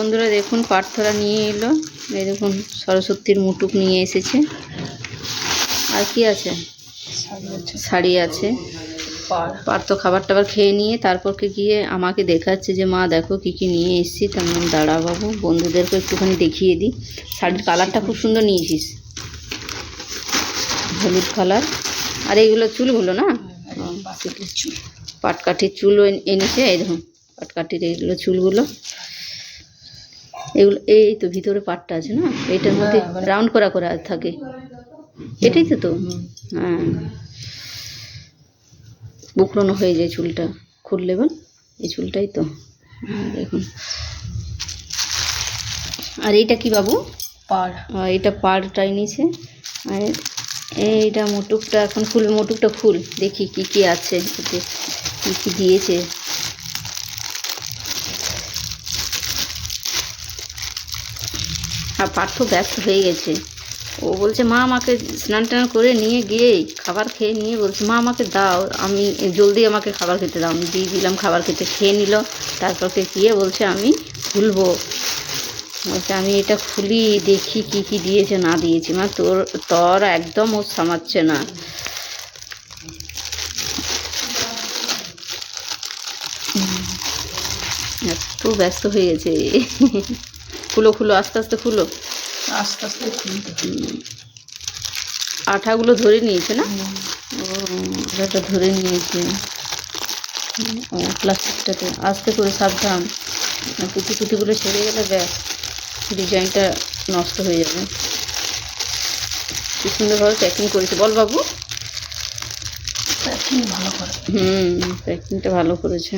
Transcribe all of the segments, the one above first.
বন্ধুরা দেখুন পাটথরা নিয়ে এলো। এই দেখুন সরস্বতীর মুটুক নিয়ে এসেছে। আর কি আছে? শাড়ি আছে। পার্থ খাবার টাবার খেয়ে নিয়ে তারপরকে গিয়ে আমাকে দেখাচ্ছে যে মা দেখো কি কি নিয়ে এসেছি। তার নাম দাঁড়া বাবু বন্ধুদেরকে একটুখানি দেখিয়ে দিই। শাড়ির কালারটা খুব সুন্দর নিয়েছিস। হলুদ কালার। আর এইগুলো চুলগুলো না? চুল। পাটকাঠির চুলও এনেছে। এই দেখুন পাটকাঠির এইগুলো চুলগুলো। এগুলো এই তো ভিতরে পাটটা আছে না? এইটার মধ্যে রাউন্ড করা করা থাকে। এটাই তো তো? হ্যাঁ। বুকরোনো হয়ে যায় চুলটা। খুললে বল এই চুলটাই তো। হ্যাঁ, দেখুন। আর এইটা কি বাবু? পাড়। এটা পাড়টাই নিছে আর এইটা মোটুকটা এখন খুলবে মোটুকটা খুল। দেখি কি কি আছে এতে কি কি দিয়েছে। আর পার্থ ব্যস্ত হয়ে গেছে। ও বলছে, মা আমাকে স্নান টান করে নিয়ে গিয়ে খাবার খেয়ে নিয়ে বলছে, মা আমাকে দাও, আমি জলদি আমাকে খাবার খেতে দাও। আমি দিয়ে দিলাম, খাবার খেতে খেয়ে নিল। তারপরকে গিয়ে বলছে, আমি খুলবো। বলছে, আমি এটা খুলি, দেখি কি কি দিয়েছে, না দিয়েছে। মা, তোর তোর একদম ও সামাচ্ছে না। এত ব্যস্ত হয়ে গেছে। খুলো খুলো আস্তে আস্তে খুলো আস্তে আস্তে আঠাগুলো ধরে নিয়েছে না? ও আঠাটা ধরে নিয়েছে। ও প্লাস্টিকটাতে। আস্তে করে সাবধান। কুচি কুচিগুলো ছেড়ে গেলে ব্যাস ডিজাইনটা নষ্ট হয়ে যাবে। কি সুন্দরভাবে প্যাকিং করেছে। বল বাবু। প্যাকিং ভালো করে। হুম প্যাকিংটা ভালো করেছে।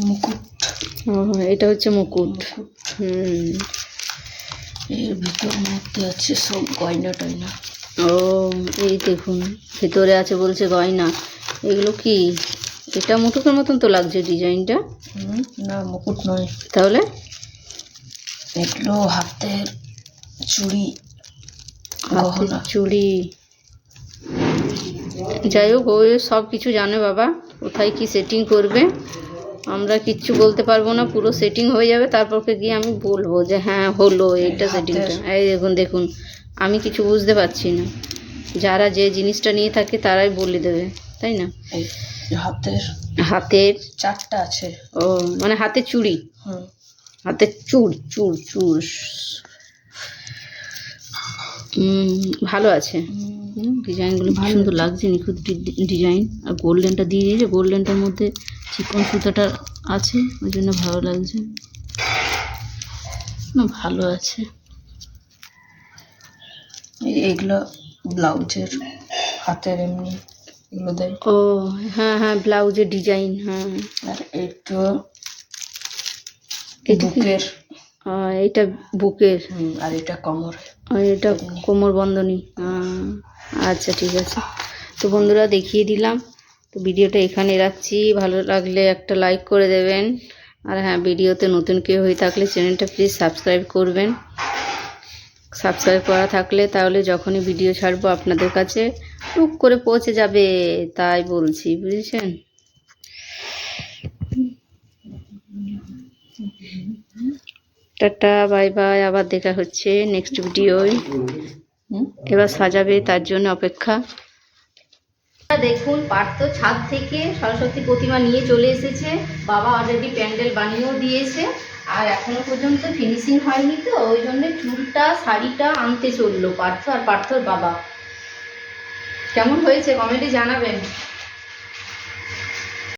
মুকুট। এটা হচ্ছে মুকুট। হুম। এর ভিতর মধ্যে আছে সব গয়না টয়না। ও এই দেখুন ভেতরে আছে বলছে গয়না। এগুলো কি? এটা মুটুকের মতন তো লাগছে ডিজাইনটা। না মুকুট নয়। তাহলে? এগুলো হাতের চুড়ি হাতের চুড়ি। যাই হোক ও সব কিছু জানে বাবা। কোথায় কি সেটিং করবে? আমরা কিচ্ছু বলতে পারব না পুরো সেটিং হয়ে যাবে। তারপরকে গিয়ে আমি বলব যে হ্যাঁ হলো এটা সেটিংটা এই দেখুন দেখুন আমি কিছু বুঝতে পারছি না। যারা যে জিনিসটা নিয়ে থাকে তারাই বলে দেবে তাই না? হাতের হাতের চারটা আছে। ও মানে হাতে চুড়ি। হাতের হাতে চুড় চুড় চুর উম, ভালো আছে। ডিজাইনগুলো ভালো সুন্দর লাগছে নিখুঁত ডিজাইন। আর গোল্ডেনটা দিয়ে দিয়েছে গোল্ডেনটার মধ্যে চিকন সুতাটা আছে ওই জন্য ভালো লাগছে। না ভালো আছে। এই এগুলো ব্লাউজের হাতের এমনি এগুলো দেয়। ও হ্যাঁ হ্যাঁ ব্লাউজের ডিজাইন হ্যাঁ। আর একটু এটা বুকের। এটা বুকের। আর এটা কোমর আর এটা কোমর বন্ধনী আচ্ছা ঠিক আছে। তো বন্ধুরা দেখিয়ে দিলাম। তো ভিডিওটা এখানে রাখছি। ভালো লাগলে একটা লাইক করে দেবেন। আর হ্যাঁ ভিডিওতে নতুন কেউ হয়ে থাকলে চ্যানেলটা প্লিজ সাবস্ক্রাইব করবেন। সাবস্ক্রাইব করা থাকলে তাহলে যখনই ভিডিও ছাড়বো আপনাদের কাছে টুক করে পৌঁছে যাবে। তাই বলছি বুঝেছেন? টাটা বাই বাই আবার দেখা হচ্ছে নেক্সট ভিডিওয় এবার সাজাবে তার জন্য অপেক্ষা। দেখুন, পার্থ ছাদ থেকে সরস্বতী প্রতিমা নিয়ে চলে এসেছে। বাবা অলরেডি প্যান্ডেল বানিয়েও দিয়েছে। আর এখনও পর্যন্ত ফিনিশিং হয়নি তো, ওই জন্য চুলটা, শাড়িটা আনতে চলল পার্থ আর পার্থর বাবা। কেমন হয়েছে? কমেন্টে জানাবেন।